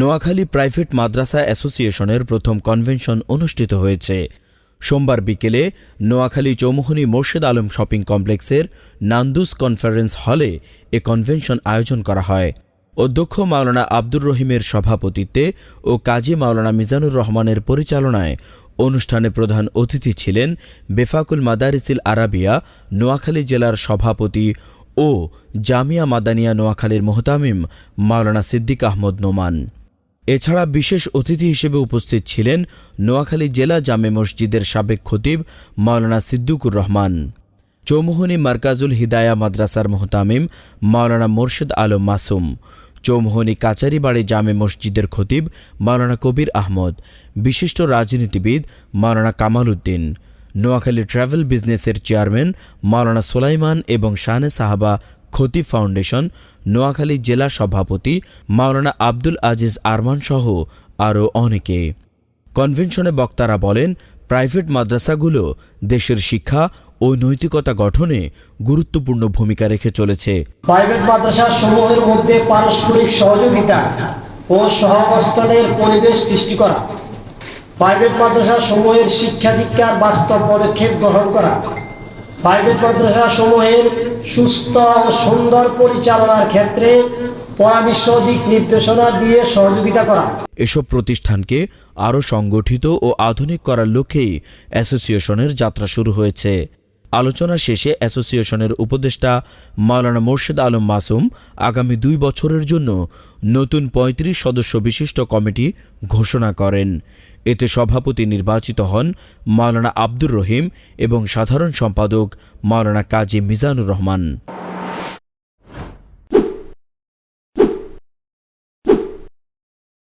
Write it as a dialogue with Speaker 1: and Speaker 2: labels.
Speaker 1: Noakhali private মাদ্রাসা অ্যাসোসিয়েশনের প্রথম convention অনুষ্ঠিত হয়েছে। সোমবার বিকেলে নোয়াখালী চৌমুহনী মোর্শেদ আলম শপিং কমপ্লেক্সের নান্দুস কনফারেন্স হলে এ কনভেনশন আয়োজন করা হয়। অধ্যক্ষ মাওলানা আব্দুর রহিমের সভাপতিত্বে ও কাজী মাওলানা মিজানুর রহমানের পরিচালনায় অনুষ্ঠানে প্রধান অতিথি ছিলেন বেফাকুল মাদারিসিল আরাবিয়া নোয়াখালী জেলার সভাপতি ও জামিয়া মাদানিয়া নোয়াখালীর মোহতামিম মাওলানা সিদ্দিক আহমদ নোমান। এছাড়া বিশেষ অতিথি হিসেবে উপস্থিত ছিলেন নোয়াখালী জেলা জামে মসজিদের সাবেক খতিব মাওলানা সিদ্দুকুর রহমান, চৌমুহনী মার্কাজুল হিদায়া মাদ্রাসার মোহতামিম মাওলানা মোর্শেদ আলম মাসুম, চৌমুহনী কাচারিবাড়ি জামে মসজিদের খতিব মাওলানা কবির আহমদ, বিশিষ্ট রাজনীতিবিদ মাওলানা কামাল উদ্দিন, নোয়াখালী ট্রাভেল বিজনেসের চেয়ারম্যান মাওলানা সোলাইমান এবং শানে সাহাবা খতিব ফাউন্ডেশন, নোয়াখালী জেলা সভাপতি মাওলানা আব্দুল আজিজ আরমান সহ আরও অনেকে। কনভেনশনে বক্তারা বলেন, প্রাইভেট মাদ্রাসাগুলো দেশের শিক্ষা ও নৈতিকতা গঠনে গুরুত্বপূর্ণ ভূমিকা রেখে চলেছে।
Speaker 2: প্রাইভেট মাদ্রাসা সমূহের মধ্যে পারস্পরিক সহযোগিতা ও সহাবস্থানের পরিবেশ সৃষ্টি করা। প্রাইভেট মাদ্রাসা সমূহের শিক্ষা দীক্ষার বাস্তব পদক্ষেপ গ্রহণ করা। প্রাইভেট মাদ্রাসা সমূহের সুস্থ ও সুন্দর পরিচালনার ক্ষেত্রে পরামর্শ, দিক নির্দেশনা দিয়ে সহযোগিতা করা।
Speaker 1: এসব প্রতিষ্ঠানকে আরও সংগঠিত ও আধুনিক করার লক্ষ্যেই অ্যাসোসিয়েশনের যাত্রা শুরু হয়েছে। আলোচনা শেষে অ্যাসোসিয়েশনের উপদেষ্টা মাওলানা মোর্শেদ আলম মাসুম আগামী দুই বছরের জন্য নতুন ৩৫ সদস্য বিশিষ্ট কমিটি ঘোষণা করেন। এতে সভাপতি নির্বাচিত হন মাওলানা আব্দুর রহিম এবং সাধারণ সম্পাদক মাওলানা কাজী মিজানুর রহমান।